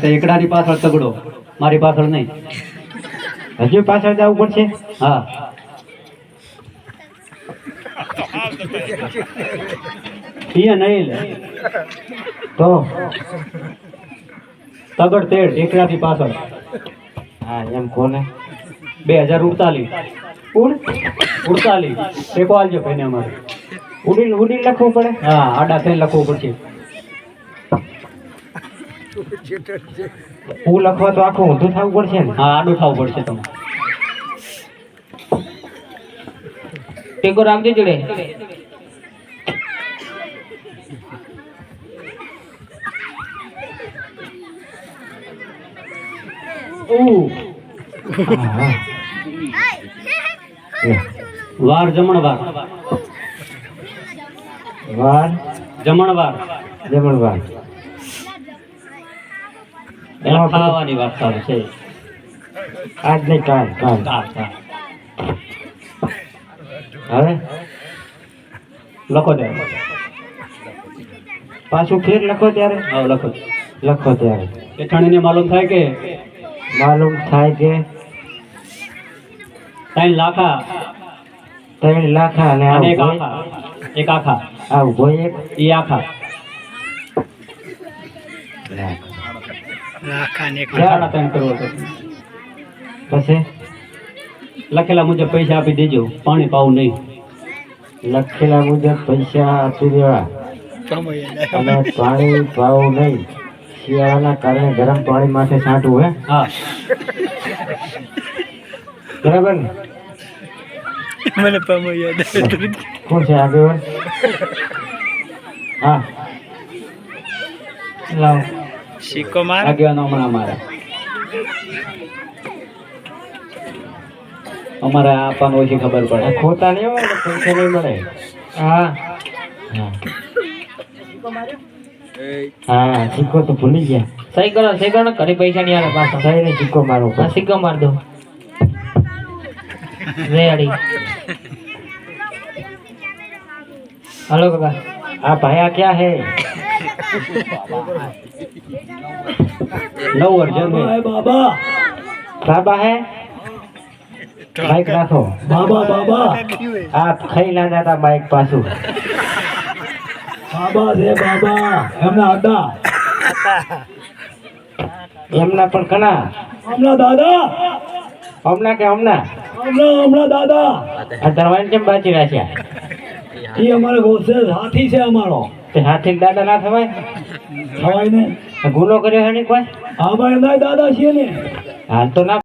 તે એકડાની પાછળ તગડો. મારી પાછળ નહીં. હજુ પાછળ જવું પડશે? હા. નહીં તો. તગડ તેડ, એકડાથી પાછળ. હા, એમ કોને? બે હજાર ઉડતાલીસ. ઉડ? ઉડતાલીસ. ટેકો ભાઈને અમારે. ઉડીને ઉડી લખવું પડે? હા, આડા થઈને લખવું પડશે. હું લખવા તો આખું ઊંધું થવું પડશે ને? હા આડું થવું પડશે તમારે. ટેકો રાખજો જોડે. ઉ જમણ વાર. વાર જમણ વાર? જમણવાર. જમણવાર. એમાં ખાવાની વાત ચાલુ છે. આજ નહીં કાલ કાલ. કાલ કાલ. હવે? લખો દે પાછું ફેર લખો ત્યારે? હા લખો. લખો ત્યારે. પેઠાણીને માલુમ થાય કે? માલુમ થાય કે? ત્રણ લાખા. ત્રણ લાખા અને અને એક આખા. એક આખા. આ ઊભો એક? એ આખા લાખ. સાડા ત્રણ કરોડ પછી લખેલા મુજબ પૈસા આપી દેજો. પાણી પાવું નહીં. લખેલા મુજબ પૈસા આપી દેવા. અને પાણી પાવું નહીં. શિયાળાના કારણે ગરમ પાણી માથે છાંટવું હે? હા. બરાબર? ને કોણ છે આગેવાન? હા. લાવ. આગેવાનો હમણાં અમારા. અમારે આપવાનું ઓછી ખબર પડે. ખોટા નહીં હોય ને પૈસા નહીં મળે. હા. હા. હા સિક્કો તો ભૂલી ગયા. સહી કરો સહી કરો ને ઘરે પૈસા નહીં આવે પાછા. સહીને સિક્કો મારો હા સિક્કો માર દો. રેડી હલો કાકા. આ ભાયા ક્યાં હે? નવ અર્જન બાબા બાબા. હે? બાઈક રાખો બાબા બાબા. આ ખાઈ ના જતા બાઈક પાછું. બાબા રે બાબા. એમના હતા એમના પણ ઘણા હમણાં દાદા. હમણાં કે હમણાં હમણાં હમણાં દાદા. આ દરવાન કેમ બાચી રાખ્યા? એ અમારો ગોસે હાથી છે અમારો. હાથી દાદા ના થવાય? ખવાય ને? ગુનો કર્યો છે ને કોઈ? હા ભાઈ દાદા છીએ ને. હાલ તો ના